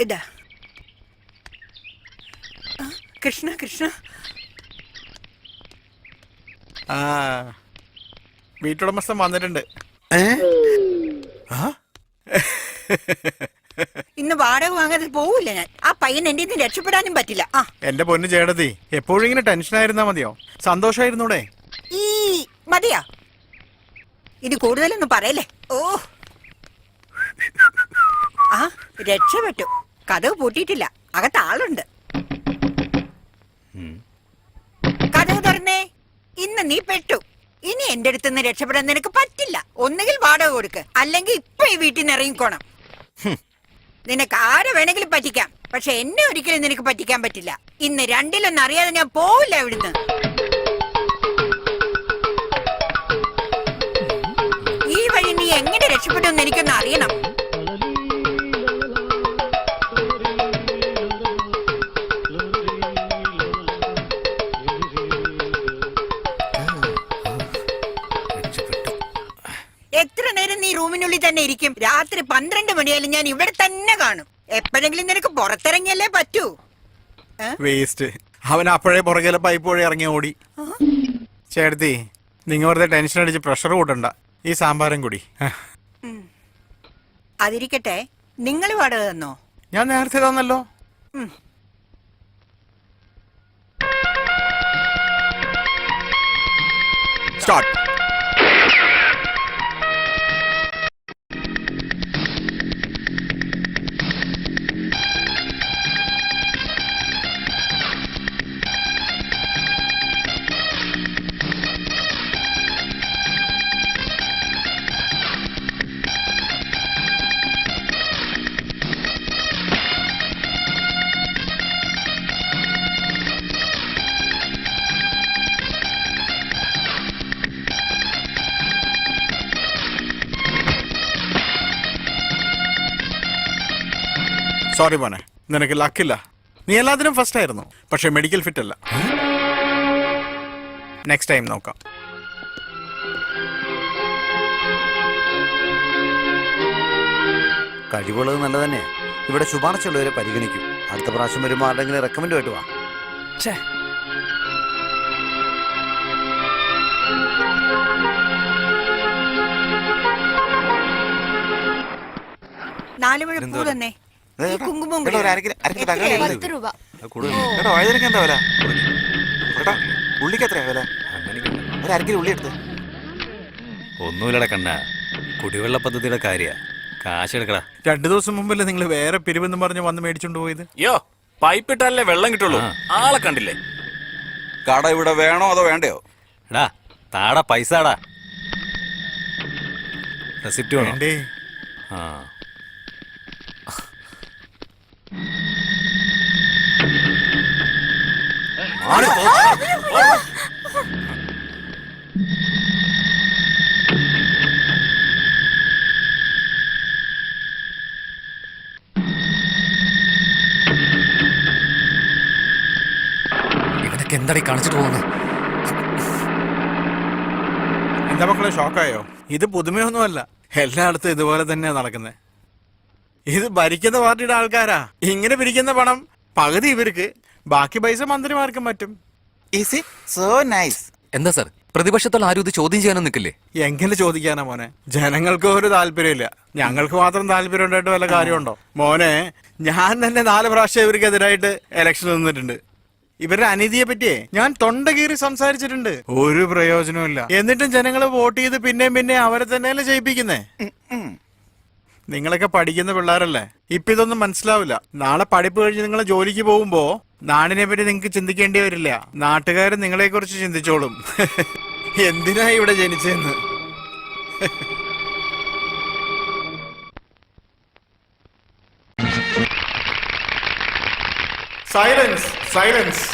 ഇതാ. ആ, കൃഷ്ണ കൃഷ്ണ. ആ വീട്ടുടമസ്ഥൻ വന്നിട്ടുണ്ട്. ആ? ഇന്ന് വാടക വാങ്ങാതെ പോവില്ല ഞാൻ. ആ പയ്യൻ എന്റെ നിന്ന് രക്ഷപ്പെടാനും പറ്റില്ല. ആ. എന്റെ പൊന്നു ചേട്ടത്തി എപ്പോഴും ഇങ്ങനെ ടെൻഷൻ ആയിരുന്നാ മതിയോ? സന്തോഷായിരുന്നൂടെ? ഈ മതിയാ. ഇനി കൂടുതലൊന്നും പറയല്ലേ? ഓ. ആ രക്ഷപ്പെട്ടു. കഥവ് പൂട്ടിയിട്ടില്ല. അകത്ത് ആളുണ്ട്. കഥവ് തുറന്നേ. ഇന്ന് നീ പെട്ടു. ഇനി എന്റെ അടുത്ത് നിന്ന് രക്ഷപ്പെടാൻ നിനക്ക് പറ്റില്ല. ഒന്നുകിൽ വാടക കൊടുക്ക്. അല്ലെങ്കിൽ ഇപ്പൊ ഈ വീട്ടിൽ നിന്ന് ഇറങ്ങിക്കോണം. നിനക്ക് ആരെ വേണമെങ്കിലും പറ്റിക്കാം. പക്ഷെ എന്നെ ഒരിക്കലും നിനക്ക് പറ്റിക്കാൻ പറ്റില്ല. ഇന്ന് രണ്ടിലൊന്നും അറിയാതെ ഞാൻ പോവില്ല ഇവിടുന്ന്. ഈ വഴി നീ എങ്ങനെ രക്ഷപ്പെടുമെന്ന് എനിക്കൊന്ന് അറിയണം. റൂമിനുള്ളിൽ തന്നെ ഇരിക്കും. രാത്രി പന്ത്രണ്ട് മണിയായാലും ഞാൻ ഇവിടെ തന്നെ കാണും. എപ്പോഴെങ്കിലും നിനക്ക് പുറത്തിറങ്ങിയല്ലേ പറ്റൂ? വേസ്റ്റ് അവൻ അപ്പോഴേ പുറകിലെ പൈപ്പ് വഴി ഇറങ്ങി ഓടി. ചേട്ടത്തി നിങ്ങൾ വെറുതെ ടെൻഷൻ അടിച്ച് പ്രഷർ കൂട്ടണ്ട. ഈ സാമ്പാറും കൂടി. അതിരിക്കട്ടെ. നിങ്ങൾ വാടക തന്നോ? ഞാൻ നേരത്തെ തന്നല്ലോ. സ്റ്റാർട്ട് സോറി മോനെ നിനക്ക് ലക്കില്ല നീ എല്ലാത്തിനും ഫസ്റ്റ് ആയിരുന്നു പക്ഷെ മെഡിക്കൽ ഫിറ്റ് അല്ല. നെക്സ്റ്റ് ടൈം നോക്കാം. കഴിവുള്ളത് നല്ല തന്നെ ഇവിടെ ശുപാർശയുള്ളവരെ പരിഗണിക്കും. അടുത്ത പ്രാവശ്യം വരുമ്പോൾ ആരുടെങ്കിലും റെക്കമെൻഡുമായിട്ട് വാ. നാല് മഴ പൂ തന്നെ. ഈ കുങ്കുമം കൂടി. എത്രയായി? പത്ത് രൂപ. എടാ വഴുതനക്ക് എന്താ വില? എടാ ഉള്ളിക്ക് എത്രയാ വില? ഒരു അരക്കിലോ ഉള്ളി എടുത്ത്. ഒന്നുമില്ലട കണ്ണ. കുടിവെള്ള പദ്ധതിയുടെ കാര്യ. കാശ് എടുക്കടാ. രണ്ടു ദിവസം മുമ്പല്ലേ നിങ്ങൾ വേറെ പിരിവെന്ന് പറഞ്ഞ് വന്ന് മേടിച്ചോണ്ട് പോയത്? യോ പൈപ്പ് ഇട്ടാലേ വെള്ളം കിട്ടുള്ളൂ. ആളെ കണ്ടില്ലേ? കട ഇവിടെ വേണോ അതോ വേണ്ടയോ? എടാ താടാ പൈസടാ റെസിപ്റ്റ് വേണോ? വേണ്ടേ. ആ. ഇവനൊക്കെ എന്താടി കാണിച്ചിട്ട് പോകുന്നത് എന്താ മക്കളെ ഷോക്കായോ? ഇത് പുതുമയൊന്നുമല്ല. എല്ലായിടത്തും ഇതുപോലെ തന്നെയാ നടക്കുന്നത് ഇത് ഭരിക്കുന്ന പാർട്ടിയുടെ ആൾക്കാരാ. ഇങ്ങനെ പിരിക്കുന്ന പണം പകുതി ഇവർക്ക്. ബാക്കി പൈസ മന്ത്രിമാർക്കും പറ്റും. ഈസി സോ നൈസ് എന്താ സാർ? പ്രതിപക്ഷത്തുള്ള ആരും ഇത് ചോദ്യം ചെയ്യാനും നിൽക്കില്ലേ? എങ്ങനെ ചോദിക്കാനാ മോനെ? ജനങ്ങൾക്ക് ഒരു താല്പര്യമില്ല. ഞങ്ങൾക്ക് മാത്രം താല്പര്യം ഉണ്ടായിട്ട് വല്ല കാര്യമുണ്ടോ? മോനെ ഞാൻ തന്നെ നാല് പ്രാവശ്യം ഇവർക്കെതിരായിട്ട് ഇലക്ഷൻ നിന്നിട്ടുണ്ട്. ഇവരുടെ അനീതിയെ പറ്റിയേ ഞാൻ തൊണ്ട കീറി സംസാരിച്ചിട്ടുണ്ട്. ഒരു പ്രയോജനമില്ല എന്നിട്ടും ജനങ്ങൾ വോട്ട് ചെയ്ത് പിന്നെയും പിന്നെയും അവരെ തന്നെയല്ലേ ജയിപ്പിക്കുന്നേ? നിങ്ങളൊക്കെ പഠിക്കുന്ന പിള്ളേരല്ലേ? ഇപ്പൊ ഇതൊന്നും മനസ്സിലാവില്ല. നാളെ പഠിപ്പ് കഴിഞ്ഞ് നിങ്ങൾ ജോലിക്ക് പോകുമ്പോ നാടിനെ പറ്റി നിങ്ങൾക്ക് ചിന്തിക്കേണ്ടി വരില്ല. നാട്ടുകാർ നിങ്ങളെ കുറിച്ച് ചിന്തിച്ചോളും. എന്തിനാ ഇവിടെ ജനിച്ചതെന്ന് silence silence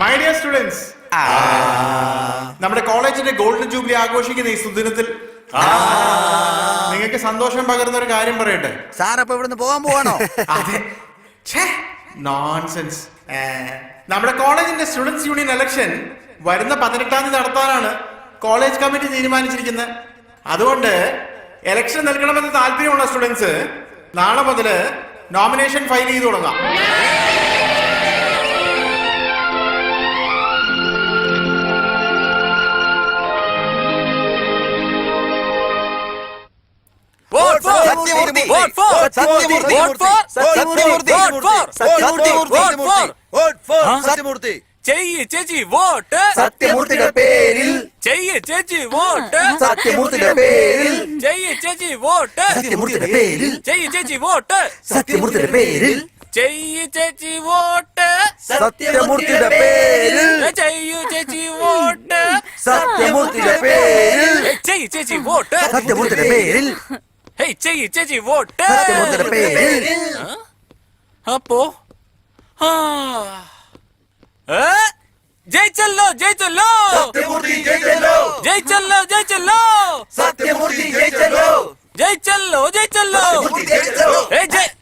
my dear students നമ്മുടെ കോളേജിന്റെ ഗോൾഡൻ ജൂബിലി ആഘോഷിക്കുന്ന ഈ സുദിനത്തിൽ നിങ്ങൾക്ക് സന്തോഷം പകരുന്ന ഒരു കാര്യം പറയട്ടെ. സാർ അപ്പൊ ഇവിടുന്ന് പോകാൻ പോവാണോ? അതെ. നോൺസെൻസ് നമ്മുടെ കോളേജിന്റെ സ്റ്റുഡൻസ് യൂണിയൻ ഇലക്ഷൻ വരുന്ന പതിനെട്ടാം തീയതി നടത്താനാണ് കോളേജ് കമ്മിറ്റി തീരുമാനിച്ചിരിക്കുന്നത്. അതുകൊണ്ട് ഇലക്ഷൻ നൽകണമെന്ന് താല്പര്യമുള്ള സ്റ്റുഡൻസ് നാളെ മുതൽ നോമിനേഷൻ ഫയൽ ചെയ്തു തുടങ്ങാം. Vote for. Sathyamurthy. Vote for. Sathyamurthy. Vote for. Sathyamurthy. Vote for. Vote for. ആ? സത്യമൂർത്തി ചെയ്യ് ചേച്ചി വോട്ട് സത്യമൂർത്തിയുടെ പേരിൽ ചെയ്യ് ചേച്ചി വോട്ട് സത്യമൂർത്തിയുടെ പേരിൽ ചെയ്യ് ചേച്ചി വോട്ട് സത്യമൂർത്തിയുടെ പേരിൽ ചെയ്യ് ചേച്ചി വോട്ട് സത്യമൂർത്തിയുടെ പേരിൽ ചെയ്യ് ചേച്ചി വോട്ട് സത്യമൂർത്തിയുടെ പേരിൽ ചെയ്യു ചേച്ചി വോട്ട് സത്യമൂർത്തിയുടെ പേരിൽ ഏയ്, ചെയ്യ് ചേച്ചി വോട്ട് സത്യമൂർത്തിയുടെ പേരിൽ ഹേയ് ചെയ്യ് ചേച്ചി വോട്ട് സത്യമൂർത്തിയുടെ പേരിൽ അപ്പോ ആ ഏ? ജയിച്ചല്ലോ ജയിച്ചല്ലോ സത്യമൂർത്തി ജയിച്ചല്ലോ ജയിച്ചല്ലോ ജയിച്ചല്ലോ സത്യമൂർത്തി ജയിച്ചല്ലോ ജയിച്ചല്ലോ ജയിച്ചല്ലോ സത്യമൂർത്തി ജയിച്ചല്ലോ ഏയ്, ജയ്-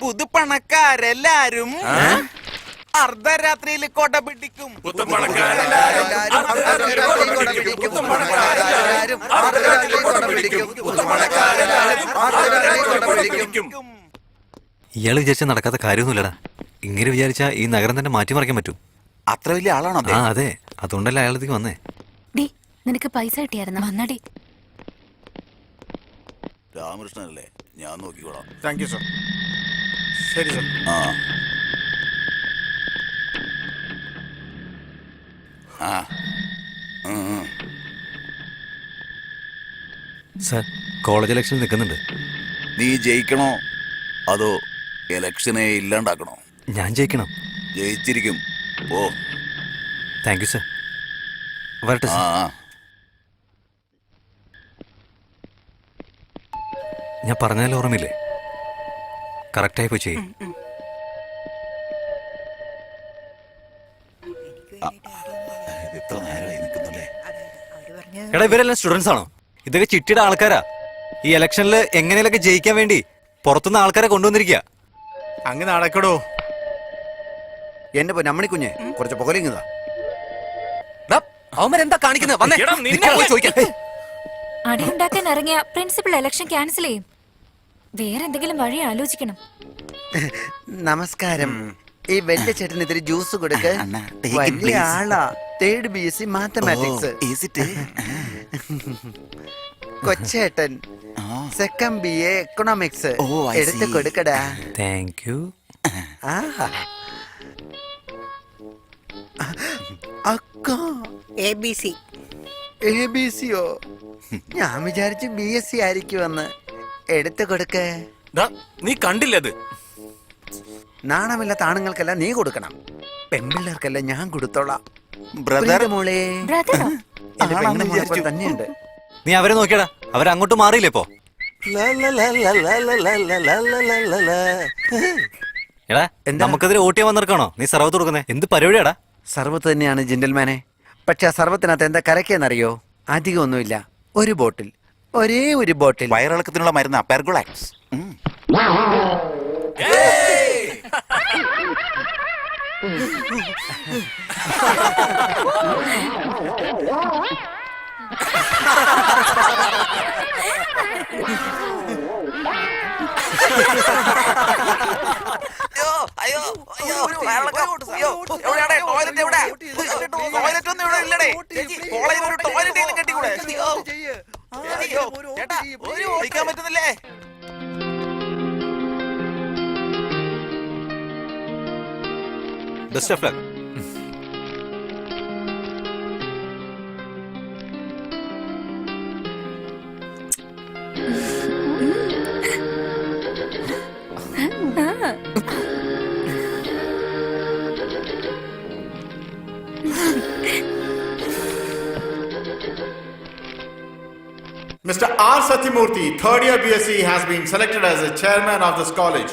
പുതുപ്പണക്കാരെല്ലാരും അർദ്ധരാത്രിയിൽ കൊട പിടിക്കും. ഇയാൾ വിചാരിച്ചാൽ നടക്കാത്ത കാര്യമൊന്നുമില്ലടാ. ഇങ്ങനെ വിചാരിച്ചാ ഈ നഗരം തന്നെ മാറ്റിമറിക്കാൻ പറ്റും. അത്ര വലിയ ആളാണോ ആ അതെ. അതുകൊണ്ടല്ലേ അയാളത്തേക്ക് വന്നേ. ഡി നിനക്ക് പൈസ കിട്ടിയായിരുന്നു? വന്നടി രാമകൃഷ്ണനല്ലേ? ഞാൻ നോക്കിക്കോളാം. താങ്ക് യു സർ ശരി സർ ആ. ആ. സാർ കോളേജ് ഇലക്ഷൻ നിൽക്കുന്നുണ്ട്. നീ ജയിക്കണോ? അതോ ഇലക്ഷനെ ഇല്ലാണ്ടാക്കണോ? ഞാൻ ജയിക്കണം. ജയിച്ചിരിക്കും. ഓ. താങ്ക് യു സാർ വരട്ടെ ആ സാർ ആ. ഞാൻ പറഞ്ഞാലും ഓർമ്മയില്ലേ? കറക്റ്റായി പോയി ചെയ്യും. എടാ ഇവരെല്ലാം സ്റ്റുഡൻസ് ആണോ? ഇതൊക്കെ ചിട്ടിയുടെ ആൾക്കാരാ. ഈ ഇലക്ഷനിൽ എങ്ങനെയൊക്കെ ജയിക്കാൻ വേണ്ടി പുറത്തുനിന്ന് ആൾക്കാരെ കൊണ്ടുവന്നിരിക്കുക അങ്ങ് നടക്കടോ. എന്റെ പൊന്നമ്മണിക്കുഞ്ഞെ കുറച്ച് പുകലിങ്ങതാ അവന്മാരെന്താ കാണിക്കുന്നത് വന്നേ. എടാ, നിന്നെ പോയി ചോദിക്കാം. അടിയുണ്ടാക്കാൻ ഇറങ്ങിയ പ്രിൻസിപ്പൽ ഇലക്ഷൻ ക്യാൻസൽ ചെയ്യും. വേറെ എന്തെങ്കിലും വഴി ആലോചിക്കണം. നമസ്കാരം. ഈ വലിയ ചേട്ടന് ഇത്തിരി ജ്യൂസ് കൊടുക്ക്. അണ്ണാ, വലിയ ആളാ. Third B S C mathematics കൊച്ചേട്ടൻ. Second B A economics എടുത്ത്. കൊടുക്കടാ. Thank you. അക്ക. A B C A B സിയോ ഞാൻ വിചാരിച്ചു ബി എസ് സി ആയിരിക്കുമെന്ന്. എടുത്ത് കൊടുക്കേ. നീ കണ്ടില്ലത്. നാണമില്ലാത്ത ആണുങ്ങൾക്കെല്ലാം നീ കൊടുക്കണം. പെൺപിള്ളേർക്കെല്ലാം ഞാൻ കൊടുത്തോളാം. ബ്രദർ മോളെ ബ്രദറോ എന്റെ വിചാരിച്ചു തന്നെയുണ്ട് നീ അവരെ നോക്കിയടാ അവരങ്ങോട്ട് മാറിയില്ലേ ഇപ്പോ എടാ എന്താ? നമുക്കെതിരെ നീ സർവത്ത് കൊടുക്കുന്നേ എന്ത് പരിപാടിയാടാ സർവത്ത് തന്നെയാണ് ജെന്റിൽമാനെ പക്ഷെ ആ സർവത്തിനകത്ത് എന്താ കരക്കെന്നറിയോ അധികമൊന്നുമില്ല ഒരു ബോട്ടിൽ ഒരേ ഒരു ബോട്ടിൽ വയറിളക്കത്തിനുള്ള മരുന്ന് പെർഗുളാക്സ് അയ്യോ അയ്യോ വയറിളക്കം. അയ്യോ എവിടെയാണ് ടോയ്ലറ്റ് എവിടെ? ടോയ്ലറ്റ് ഒന്നും ഇവിടെ ഇല്ലടേ. കോളേജിൽ ഒരു ടോയ്ലറ്റ് കെട്ടിക്കൂടെ? അയ്യോ അയ്യോ ചേട്ടാ ഒരു ഒഴിക്കാൻ പറ്റുന്നില്ലേ? Best of luck Mr. R. Satyamurthy, third year BSc, has been selected as the chairman of this college.